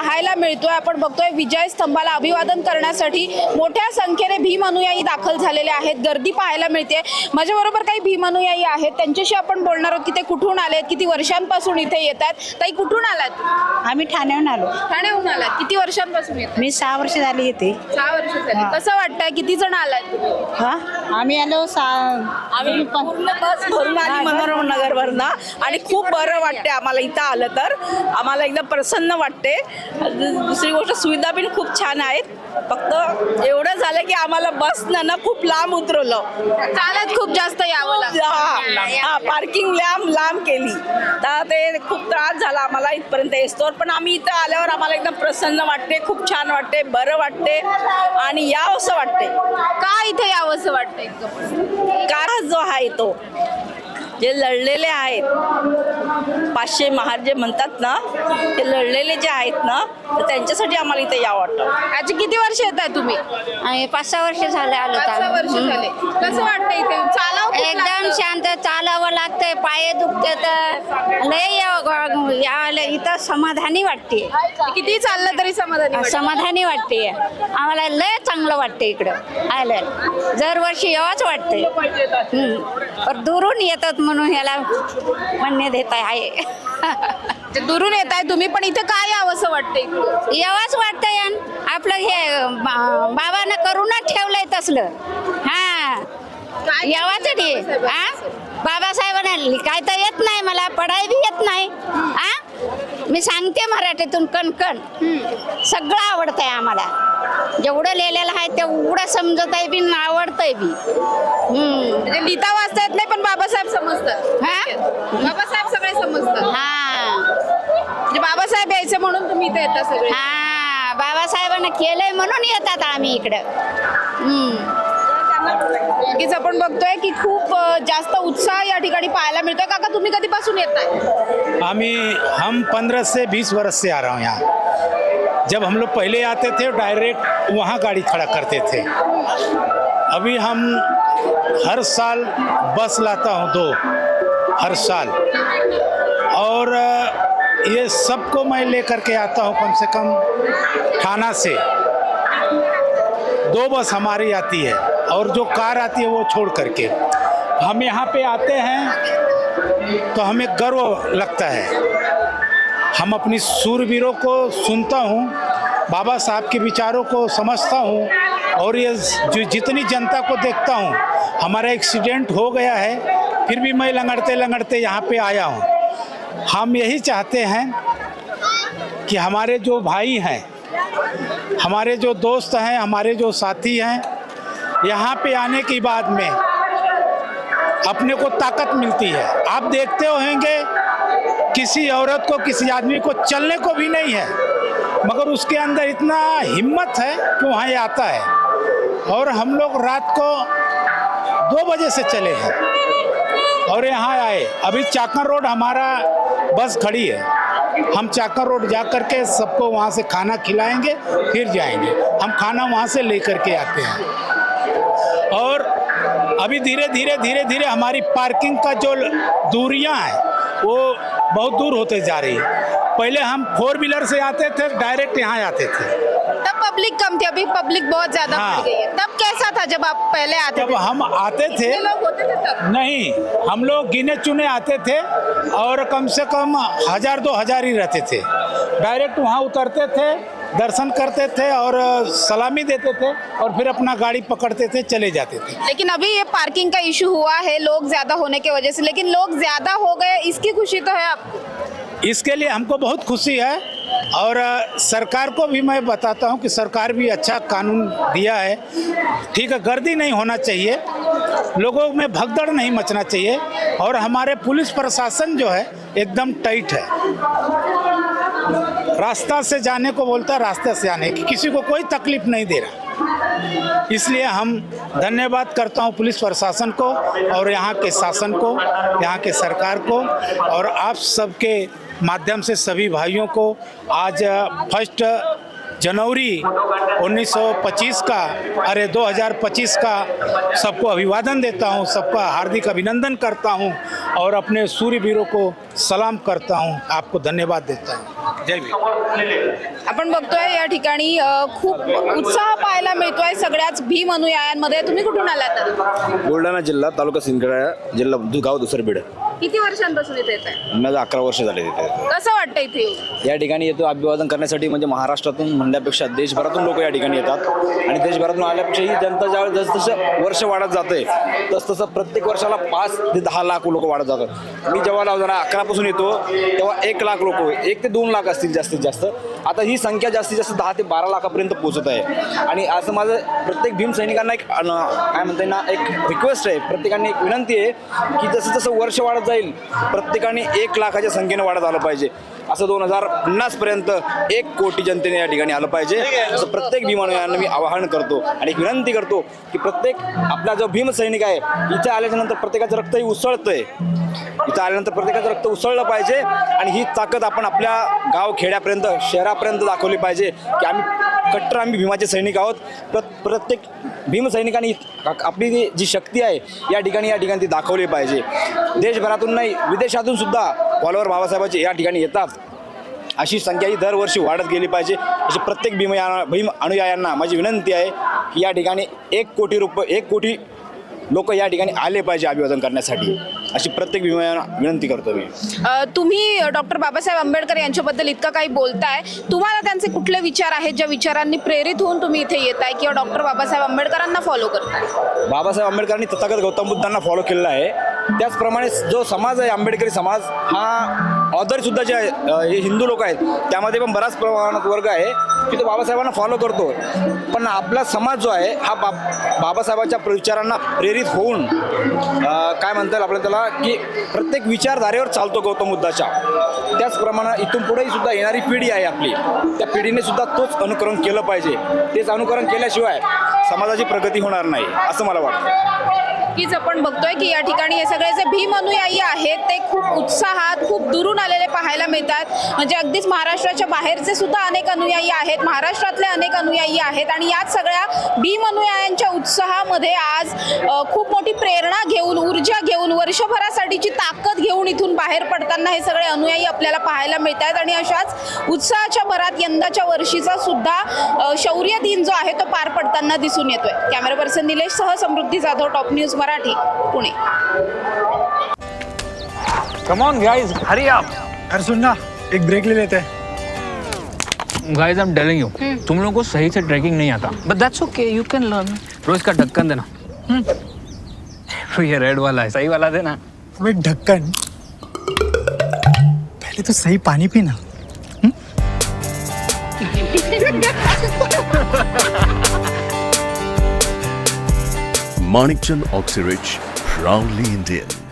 पाहायला मिळतोय. आपण बघतोय विजय स्तंभाला अभिवादन करण्यासाठी मोठ्या संख्येने भीम अनुयायी दाखल झालेले आहेत. गर्दी पाहायला मिळते. माझ्या बरोबर काही भीम अनुयायी आहेत. त्यांच्याशी आपण बोलणार आहोत की ते कुठून आलेत किती वर्षांपासून इथे येत आहेत. ताई कुठून आलात? आम्ही ठाण्याहून आलो. ठाण्याहून आलात. किती वर्षांपासून येत मी सहा वर्ष झाली येते सहा वर्ष झाली. कसं वाटतंय? किती जण आलात? हा? आम्ही आलो आम्ही पूर्ण बस भरून आली मनोरम नगरवरनं. आणि खूप बरं वाटते आम्हाला इथं आलं तर. आम्हाला एकदम प्रसन्न वाटते. दुसरी गोष्ट सुविधा पण खूप छान आहेत. फक्त एवढं झालं की आम्हाला बसनं ना खूप लांब उतरवलं. चालत खूप जास्त यावं हा पार्किंग लांब लांब केली. तर ते खूप त्रास झाला आम्हाला इथपर्यंत येस्तोवर पण आम्ही इथं आल्यावर आम्हाला एकदम प्रसन्न वाटते खूप छान वाटते बरं वाटते. आणि यावं असं वाटते का इथे यावं असं वाटतंय? इतकं? काळ जो आहे तो. जे लढलेले आहेत पाचशे महार जे म्हणतात ना ते लढलेले जे आहेत ना तर त्यांच्यासाठी आम्हाला इथे यावं वाटतं. आजी किती वर्ष येत आहे तुम्ही? आणि पाच सहा वर्ष झाले आलो पाच सहा वर्ष झाले. कसं वाटतं इथे? चालावं पाय दुखते तर लय या- इथं समाधानी वाटते. किती चाललं तरी समाधानी वाटतं. समाधानी वाटते. आम्हाला लय चांगलं वाटते इकडं. आलं. दरवर्षी यावंच. पण दुरून येतात म्हणून ह्याला म्हणणे देत आहे. दुरून येत आहे तुम्ही पण इथे काय यावं असं वाटतंय? यावंच वाटतंय आपलं हे बाबानं करूनच ठेवलंय तसलं. हा. यावाच रे हा बाबासाहेबांना लिखायचं येत नाही मला पढाई बी येत नाही. हा मी सांगते मराठीतून कणकण. सगळं आवडतंय आम्हाला. जेवढं लिहिलेलं आहे तेवढं समजत आहे बी आवडतंय बी. म्हणजे लिहिता वाचता येत नाही पण बाबासाहेब समजतात. हा? बाबासाहेब सगळे समजतात. हा. म्हणजे बाबासाहेब यायचे म्हणून तुम्ही इथे येता सगळे. हा बाबासाहेबांना केलंय म्हणून येतात आम्ही इकडं. हम्म. नक्कीच आपण बघतोय की अ, जास्त उत्साह या ठिकाणी पाहायला मिळतोय. काका तुम्ही कधीपासून येत हम पंद्रह से बीस वर्ष से आ रहा हूँ यहाँ। जब हम लोग पहले आते थे डायरेक्ट वहाँ गाड़ी खड़ा करते थे। अभी हम हर साल बस लाता हूँ दो हर साल। और ये सबको मैं लेकर के आता हूँ कम से कम थाना से। दो बस हमारी आती है। और जो कार आती है वो छोड़ करके। हम यहाँ पे आते हैं तो हमें गर्व लगता है। हम अपनी सूरवीरों को सुनता हूँ, बाबा साहब के विचारों को समझता हूँ और ये जो, जितनी जनता को देखता हूँ, हमारा एक्सीडेंट हो गया है, फिर भी मैं लंगड़ते लंगड़ते यहाँ पे आया हूँ। हम यही चाहते हैं कि हमारे जो भाई हैं, हमारे जो दोस्त हैं, हमारे जो साथी हैं यहाँ पे आने के बाद में अपने को ताकत मिलती है। आप देखते होंगे, किसी औरत को, किसी आदमी को चलने को भी नहीं है। मगर उसके अंदर इतना हिम्मत है कि वहाँ ये आता है। और हम लोग रात को दो बजे से चले हैं। और यहाँ आए। अभी चाकन रोड हमारा बस खड़ी है। हम चाकन रोड जा कर के सबको वहाँ से खाना खिलाएँगे, फिर जाएँगे। हम खाना वहाँ से लेकर के आते हैं। और अभी धीरे धीरे धीरे धीरे हमारी पार्किंग का जो दूरियाँ हैं वो बहुत दूर होते जा रही है। पहले हम फोर व्हीलर से आते थे डायरेक्ट यहाँ आते थे। तब पब्लिक कम थी अभी पब्लिक बहुत ज़्यादा हाँ। गई है। तब कैसा था जब आप पहले आते जब थे? हम आते थे लोग होते थे तब? नहीं हम लोग गिने चुने आते थे और कम से कम हज़ार दो हज़ार ही रहते थे। डायरेक्ट वहाँ उतरते थे दर्शन करते थे और सलामी देते थे और फिर अपना गाड़ी पकड़ते थे चले जाते थे। लेकिन अभी ये पार्किंग का इशू हुआ है लोग ज़्यादा होने की वजह से लेकिन लोग ज़्यादा हो गए इसकी खुशी तो है आपको इसके लिए हमको बहुत खुशी है और सरकार को भी मैं बताता हूँ कि सरकार भी अच्छा कानून दिया है। ठीक है गर्दी नहीं होना चाहिए लोगों में भगदड़ नहीं मचना चाहिए और हमारे पुलिस प्रशासन जो है एकदम टाइट है। रास्ता से जाने को बोलता है, रास्ते से आने की। किसी को कोई तकलीफ़ नहीं दे रहा। इसलिए हम धन्यवाद करता हूँ पुलिस प्रशासन को और यहाँ के शासन को, यहाँ के सरकार को और आप सबके माध्यम से सभी भाइयों को आज फ़र्स्ट जनवरी 1925 का, अरे 2025 का सबको अभिवादन देता हूँ, सबका हार्दिक अभिनंदन करता हूँ और अपने सूर्य वीरों को सलाम करता हूँ। आपको धन्यवाद देता हूँ। आपण बघतोय या ठिकाणी खूप उत्साह पाहायला मिळतोय सगळ्याच भीम अनुयायांमध्ये. तुम्ही कुठून आलात? बुलढाणा जिल्हा तालुका सिंदखेडा जिल्हा गाव दुसरं बीड. किती वर्षांपासून इथे येत आहे माझं अकरा वर्ष झाले तिथे कसं वाटतं इथे येऊन? या ठिकाणी येतो अभिवादन करण्यासाठी म्हणजे महाराष्ट्रातून म्हणण्यापेक्षा देशभरातून लोक या ठिकाणी येतात. आणि देशभरातून आल्यापेक्षा ही जनता ज्यावेळेस जसजसं वर्ष वाढत जाते तसतसं प्रत्येक वर्षाला पाच ते दहा लाख लोक वाढत जातात. मी जेव्हा जरा अकरापासून येतो तेव्हा एक लाख लोक एक ते दोन लाख असतील जास्तीत जास्त. आता ही संख्या जास्तीत जास्त दहा ते बारा लाखापर्यंत पोहोचत आहे. आणि असं माझं प्रत्येक भीम सैनिकांना एक काय म्हणते ना एक रिक्वेस्ट आहे. प्रत्येकाने एक विनंती आहे की जसं जसं वर्ष वाढत जाईल प्रत्येकाने एक लाखाच्या संख्येने वाढत आलं पाहिजे. असं दोन हजार पन्नास पर्यंत एक कोटी जनतेने या ठिकाणी आलं पाहिजे. असं प्रत्येक भीमानुयांना मी आवाहन करतो आणि एक विनंती करतो की प्रत्येक आपला जो भीमसैनिक आहे इथे आल्याच्यानंतर प्रत्येकाचं रक्तही उसळतंय. इथं आल्यानंतर प्रत्येकाचं रक्त उसळलं पाहिजे आणि ही ताकद आपण आपल्या गाव खेड्यापर्यंत शहरापर्यंत दाखवली पाहिजे की आम्ही कट्टर आम्ही भीमाचे सैनिक आहोत. प्र प्रत्येक भीमसैनिकांनी आपली जी- जी शक्ती आहे या ठिकाणी या ठिकाणी ती दाखवली पाहिजे. देशभरातून नाही विदेशातून सुद्धा फॉलोअर बाबासाहेबांचे या ठिकाणी येतात. अशी संख्या ही दरवर्षी वाढत गेली पाहिजे. अशी प्रत्येक भीम या- भीम अनुयायांना माझी विनंती आहे की या ठिकाणी एक कोटी रुपये एक कोटी लोक या ठिकाणी आले पाहिजे अभिवादन करण्यासाठी. अशी प्रत्येक विनंती करतो मी. तुम्ही डॉक्टर बाबासाहेब आंबेडकर यांच्याबद्दल इतकं काही बोलताय. तुम्हाला त्यांचे कुठले विचार आहेत ज्या विचारांनी प्रेरित होऊन तुम्ही इथे येत आहे किंवा डॉक्टर बाबासाहेब आंबेडकरांना फॉलो करताय? बाबासाहेब आंबेडकरांनी तथागत गौतम बुद्धांना फॉलो केलेला आहे. त्याचप्रमाणे जो समाज आहे आंबेडकरी समाज हा ऑदरसुद्धा जे आहे, हे हिंदू लोक आहेत त्यामध्ये पण बराच प्रमाणात वर्ग आहे की तो बाबासाहेबांना फॉलो करतो. पण आपला समाज जो आहे हा बाब बाबासाहेबांच्या विचारांना प्रेरित होऊन काय म्हणता येईल आपल्याला त्याला की प्रत्येक विचारधारेवर चालतो गौतम बुद्धाच्या. त्याचप्रमाणे इथून पुढेही सुद्धा येणारी पिढी आहे आपली. त्या पिढीने सुद्धा तोच अनुकरण केलं पाहिजे. तेच अनुकरण केल्याशिवाय समाजाची प्रगती होणार नाही असं मला वाटतं. नक्कीच आपण बघतोय की या ठिकाणी हे सगळे जे भीम अनुयायी आहेत ते खूप उत्साहात खूप दुरून आलेले पाहायला मिळतात. म्हणजे अगदीच महाराष्ट्राच्या बाहेरचे सुद्धा अनेक अनुयायी आहेत महाराष्ट्रातले अनेक अनुयायी आहेत आणि याच सगळ्या भीम अनुयायांच्या उत्साहामध्ये आज खूप मोठी प्रेरणा घेऊन वर्षभरासाठीची ताकद घेऊन इथून बाहेर पडताना हे सगळे अनुयायी आपल्याला पाहायला मिळत आहेत आणि अशाच उत्साहाच्या भरात यंदाच्या वर्षीचा सुद्धा शौर्य दिन जो आहे तो पार पडताना दिसून येतोय. कॅमेरा पर्सन निलेश सह Samruddhi Jadhav top news Marathi Pune. Come on guys Hari आप अरे सुन ना एक ब्रेक ले लेते. हैं guys I am telling you तुम लोगों को सही से ट्रैकिंग नहीं आता. But that's okay you can learn रोज का ढक्कन देना. हम्म। ये रेड वाला है सही वाला देना अबे ढक्कन पहले तो सही पानी पीना Manikchand Oxyrich, proudly Indian.